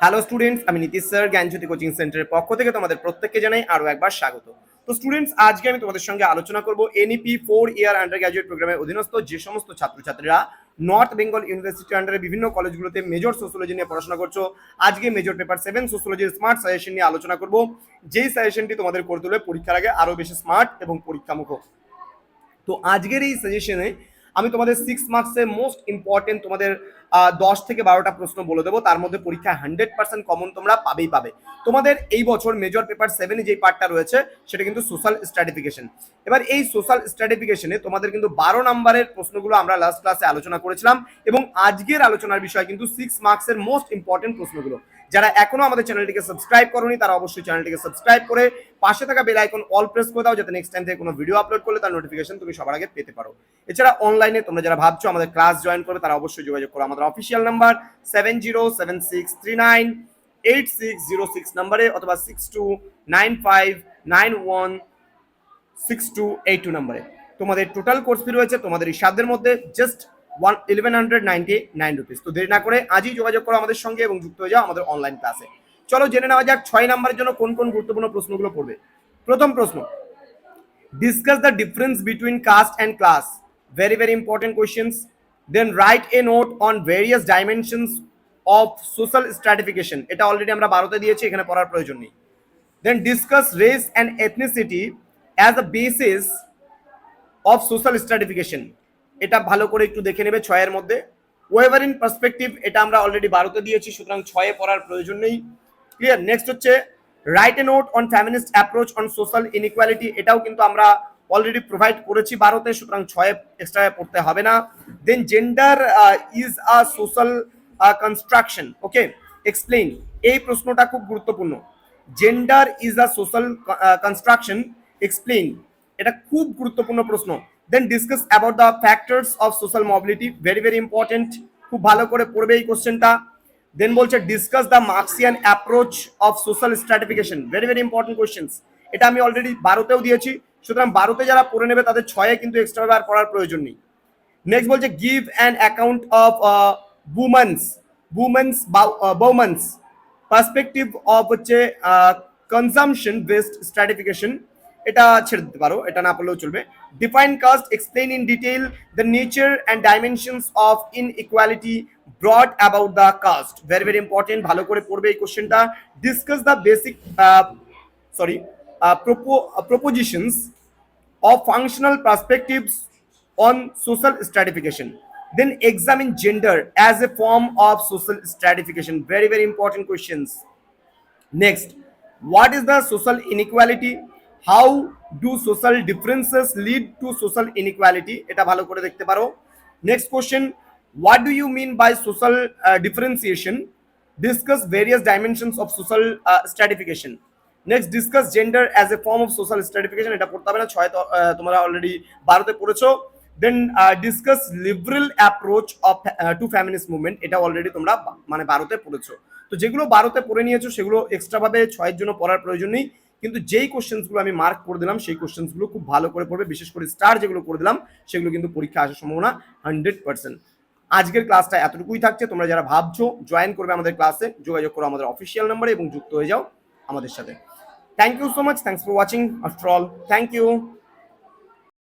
Hello students আমি Nitish sir জ্ঞানজ্যোতি coaching সেন্টারের পক্ষ থেকে তোমাদের প্রত্যেককে জানাই আরও একবার স্বাগত। তো স্টুডেন্টস আজকে আমি তোমাদের সঙ্গে আলোচনা করব NEP four year undergraduate প্রোগ্রামের অধীনস্থ যে সমস্ত ছাত্রছাত্রীরা নর্থ বেঙ্গল ইউনিভার্সিটি আন্ডারে বিভিন্ন কলেজগুলোতে মেজর সোশ্যোলজি নিয়ে পড়াশোনা করছ, আজকে মেজর পেপার সেভেন সোশ্যোলজির স্মার্ট সাজেশন নিয়ে আলোচনা করব। যেই সাজেশনটি তোমাদের করে তুলবে পরীক্ষার আগে আরও বেশি স্মার্ট এবং পরীক্ষামুখ তো আজকের এই সাজেশনে আমি তোমাদের সিক্স মার্কসের মোস্ট ইম্পর্টেন্ট তোমাদের দশ থেকে বারোটা প্রশ্ন বলে দেবো। তার মধ্যে পরীক্ষায় হান্ড্রেড পার্সেন্ট কমন তোমরা পাবেই পাবে। তোমাদের এই বছর মেজর পেপার সেভেনে যে পার্টটা রয়েছে, সেটা কিন্তু সোশ্যাল স্ট্র্যাটিফিকেশন এবার এই সোশ্যাল স্ট্র্যাটিফিকেশনে তোমাদের কিন্তু বারো নম্বরের প্রশ্নগুলো আমরা লাস্ট ক্লাসে আলোচনা করেছিলাম এবং আজকের আলোচনার বিষয় কিন্তু সিক্স মার্কসের মোস্ট ইম্পর্টেন্ট প্রশ্নগুলো। যারা এখনও আমাদের চ্যানেলটিকে সাবস্ক্রাইব করনি, তারা অবশ্যই চ্যানেলটিকে সাবস্ক্রাইব করে পাশে থাকা বেল আইকন অল প্রেস করে দাও যাতে নেক্সট টাইম থেকে কোনো ভিডিও আপলোড করলে তার নোটিফিকেশন তুমি সবার আগে পেতে পারো। এছাড়া অনলাইনে তোমরা যারা ভাবছ আমাদের ক্লাস জয়েন করে তারা অবশ্যই যোগাযোগ করো। আমাদের official number seven zero seven six three nine eight six zero six নাম্বারে অথবা six two nine five nine one six two eight two নাম্বারে তোমাদের টোটাল কোর্স ফি রয়েছে তোমাদের এই সাধ্যের মধ্যে just one eleven hundred ninety nine rupees তো দেরি না করে আজই যোগাযোগ করো আমাদের সঙ্গে এবং যুক্ত হয়ে যাও আমাদের অনলাইন ক্লাসে চলো জেনে নেওয়া যাক ছয় নাম্বারের জন্য কোন কোন গুরুত্বপূর্ণ প্রশ্নগুলো পড়বে। প্রথম প্রশ্ন discuss the difference between caste and class very very important questions then write a note on various dimensions of social stratification এটা অলরেডি আমরা বারোতে দিয়েছি, এখানে পড়ার প্রয়োজন নেই। Then discuss race and ethnicity as a basis of social stratification এটা ভালো করে একটু দেখে নেবে ছয়ের মধ্যে। ওয়েভার ইন পার্সপেক্টিভ এটা আমরা অলরেডি বারোতে দিয়েছি, সুতরাং ছয়ে পড়ার প্রয়োজন নেই। ক্লিয়ার নেক্সট হচ্ছে write a note on feminist approach on social inequality এটাও কিন্তু আমরা অলরেডি প্রোভাইড করেছি বারোতে সুতরাং ছয়ে এক্সট্রা পড়তে হবে না। Then gender is a social construction okay explain এই প্রশ্নটা খুব গুরুত্বপূর্ণ। Gender is a social construction explain এটা খুব গুরুত্বপূর্ণ প্রশ্ন। Then discuss about the factors of social mobility very very important খুব ভালো করে পড়বে এই কোশ্চেনটা দেন বলছে discuss the Marxian approach of social stratification very very important questions এটা আমি অলরেডি বারোতেও দিয়েছি। সুতরাং বারোতে যারা পড়ে নেবে, তাদের ছয়ে কিন্তু এক্সট্রা আর পড়ার প্রয়োজন নেই। নেক্সট বলছে give an account of women's women's women's perspective of হচ্ছে কনজামশন বেসড স্ট্র্যাটিফিকেশন এটা ছেড়ে দিতে পারো, এটা না পড়লেও চলবে। Define caste explain in detail the nature and dimensions of in equality broad about the caste very very important ভালো করে পড়বে এই কোশ্চেনটা discuss the basic sorry propositions of functional perspectives on social stratification then exam in gender as a form of social stratification very very important questions next what is the social inequality How do social differences lead to social inequality? এটা ভালো করে দেখতে পারো। Next question what do you mean by social differentiation discuss various dimensions of social stratification next discuss gender as a form of social stratification এটা পড়তে হবে না, ছয় তোমরা অলরেডি বারোতে পড়েছো। Then discuss liberal approach of to feminist movement এটা already তোমরা মানে বারোতে পড়েছো। তো যেগুলো বারোতে পড়ে নিয়েছো, সেগুলো এক্সট্রাভাবে ছয়ের জন্য পড়ার প্রয়োজন নেই। কিন্তু যেই কোশ্চেন্সগুলো আমি মার্ক করে দিলাম, সেই কোশ্চেন্সগুলো খুব ভালো করে পড়বে। বিশেষ করে স্টার যেগুলো করে দিলাম, সেগুলো কিন্তু পরীক্ষা আসার সম্ভাবনা হান্ড্রেড পার্সেন্ট আজকের ক্লাসটা এতটুকুই থাকছে। তোমরা যারা ভাবছ জয়েন করবে আমাদের ক্লাসে যোগাযোগ করো আমাদের অফিসিয়াল নাম্বারে এবং যুক্ত হয়ে যাও আমাদের সাথে। Thank you so much thanks for watching after all thank you